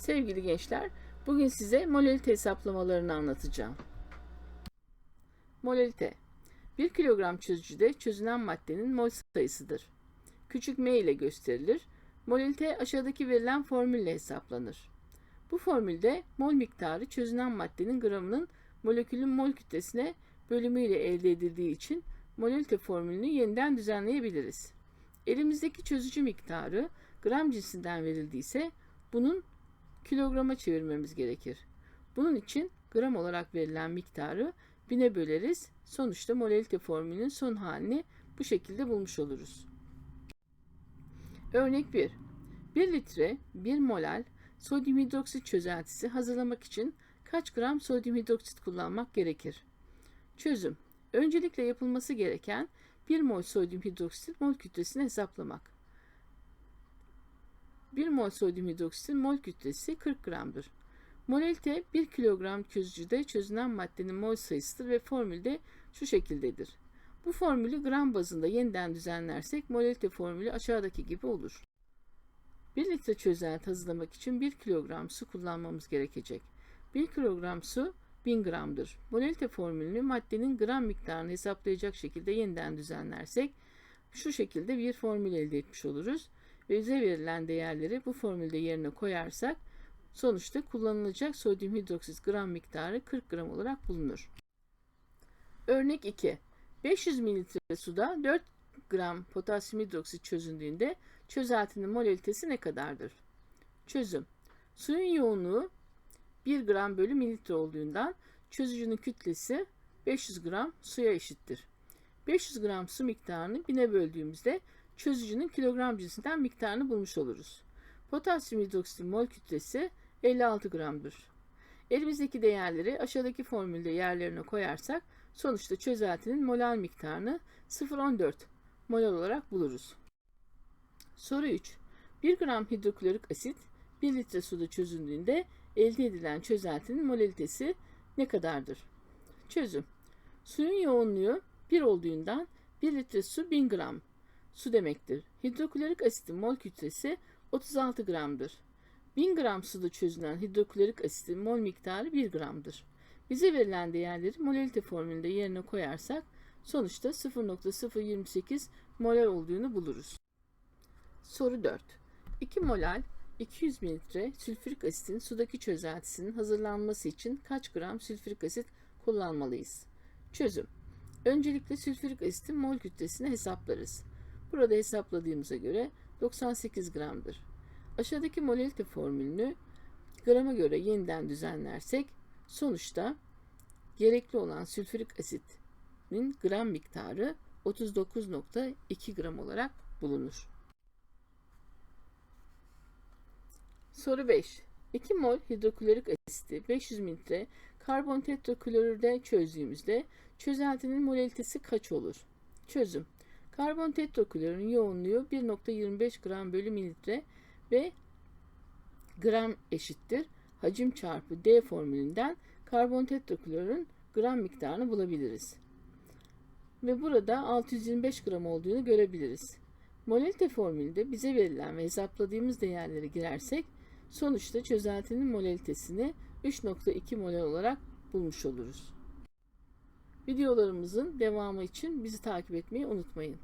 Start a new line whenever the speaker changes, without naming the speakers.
Sevgili gençler, bugün size molalite hesaplamalarını anlatacağım. Molalite 1 kilogram çözücüde çözünen maddenin mol sayısıdır. Küçük m ile gösterilir. Molalite aşağıdaki verilen formülle hesaplanır. Bu formülde mol miktarı çözünen maddenin gramının molekülün mol kütlesine bölümü ile elde edildiği için molalite formülünü yeniden düzenleyebiliriz. Elimizdeki çözücü miktarı gram cinsinden verildiyse bunun kilograma çevirmemiz gerekir. Bunun için gram olarak verilen miktarı bine böleriz. Sonuçta molalite formülünün son halini bu şekilde bulmuş oluruz. Örnek 1. 1 litre 1 molal sodyum hidroksit çözeltisi hazırlamak için kaç gram sodyum hidroksit kullanmak gerekir? Çözüm. Öncelikle yapılması gereken 1 mol sodyum hidroksit mol kütlesini hesaplamak. 1 mol sodyum hidroksitin mol kütlesi 40 gramdır. Molalite 1 kilogram çözücüde çözünen maddenin mol sayısıdır ve formülde şu şekildedir. Bu formülü gram bazında yeniden düzenlersek molalite formülü aşağıdaki gibi olur. 1 litre çözelti hazırlamak için 1 kilogram su kullanmamız gerekecek. 1 kilogram su 1000 gramdır. Molalite formülünü maddenin gram miktarını hesaplayacak şekilde yeniden düzenlersek şu şekilde bir formül elde etmiş oluruz ve bize verilen değerleri bu formülde yerine koyarsak sonuçta kullanılacak sodyum hidroksit gram miktarı 40 gram olarak bulunur. Örnek 2. 500 mililitre suda 4 gram potasyum hidroksit çözündüğünde çözeltinin molalitesi ne kadardır? Çözüm. Suyun yoğunluğu 1 gram bölü mililitre olduğundan çözücünün kütlesi 500 gram suya eşittir. 500 gram su miktarını bine böldüğümüzde çözücünün kilogram cinsinden miktarını bulmuş oluruz. Potasyum hidroksitin mol kütlesi 56 gramdır. Elimizdeki değerleri aşağıdaki formülde yerlerine koyarsak sonuçta çözeltinin molal miktarını 0.14 molal olarak buluruz. Soru 3. 1 gram hidroklorik asit 1 litre suda çözündüğünde elde edilen çözeltinin molalitesi ne kadardır? Çözüm. Suyun yoğunluğu 1 olduğundan 1 litre su 1000 gram su demektir. Hidroklorik asitin mol kütlesi 36 gramdır. 1000 gram suda çözünen hidroklorik asitin mol miktarı 1 gramdır. Bize verilen değerleri molalite formülünde yerine koyarsak sonuçta 0.028 molal olduğunu buluruz. Soru 4. 2 molal 200 mililitre sülfürik asitin sudaki çözeltisinin hazırlanması için kaç gram sülfürik asit kullanmalıyız? Çözüm. Öncelikle sülfürik asitin mol kütlesini hesaplarız. Burada hesapladığımıza göre 98 gramdır. Aşağıdaki molalite formülünü grama göre yeniden düzenlersek sonuçta gerekli olan sülfürik asitin gram miktarı 39.2 gram olarak bulunur. Soru 5. 2 mol hidroklorik asiti 500 mililitre karbon tetraklorürde çözdüğümüzde çözeltinin molalitesi kaç olur? Çözüm. Karbon tetraklorürün yoğunluğu 1.25 gram bölü mililitre ve gram eşittir. Hacim çarpı D formülünden karbon tetraklorürün gram miktarını bulabiliriz. Ve burada 625 gram olduğunu görebiliriz. Molalite formülünde bize verilen ve hesapladığımız değerleri girersek sonuçta çözeltinin molalitesini 3.2 molal olarak bulmuş oluruz. Videolarımızın devamı için bizi takip etmeyi unutmayın.